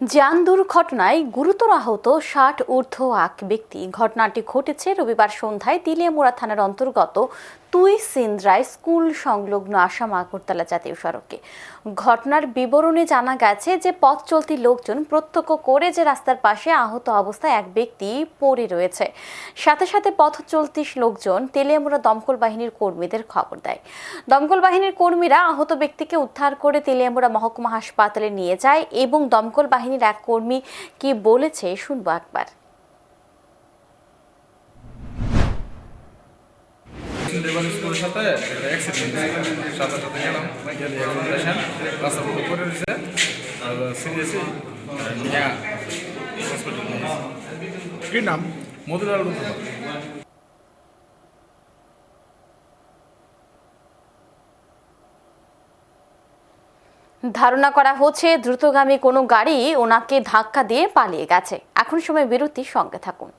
যান দুর্ঘটনায় গুরুতর আহত ষাট ঊর্ধ্ব এক ব্যক্তি। ঘটনাটি ঘটেছে রবিবার সন্ধ্যায় তিলিয়ামুড়া থানার অন্তর্গত তুই সিন্দ্রায় স্কুল সংলগ্ন আসাম আগরতলা জাতীয় সড়কে। ঘটনার বিবরণে জানা গেছে যে পথ চলতি লোকজন প্রত্যক্ষ করে যে রাস্তার পাশে আহত অবস্থায় এক ব্যক্তি পড়ে রয়েছে। সাথে সাথে পথ চলতি লোকজন তেলিয়ামুড়া দমকল বাহিনীর কর্মীদের খবর দেয়। দমকল বাহিনীর কর্মীরা আহত ব্যক্তিকে উদ্ধার করে তেলিয়ামুড়া মহকুমা হাসপাতালে নিয়ে যায় এবং দমকল বাহিনীর এক কর্মী কি বলেছে শুনব একবার। কি নাম? মধুলাল মুস্তফা ধারণা করা হচ্ছে দ্রুতগামী কোনো গাড়ি ওনাকে ধাক্কা দিয়ে পালিয়ে গেছে। এখন সময় বিরতির সঙ্গে থাকুন।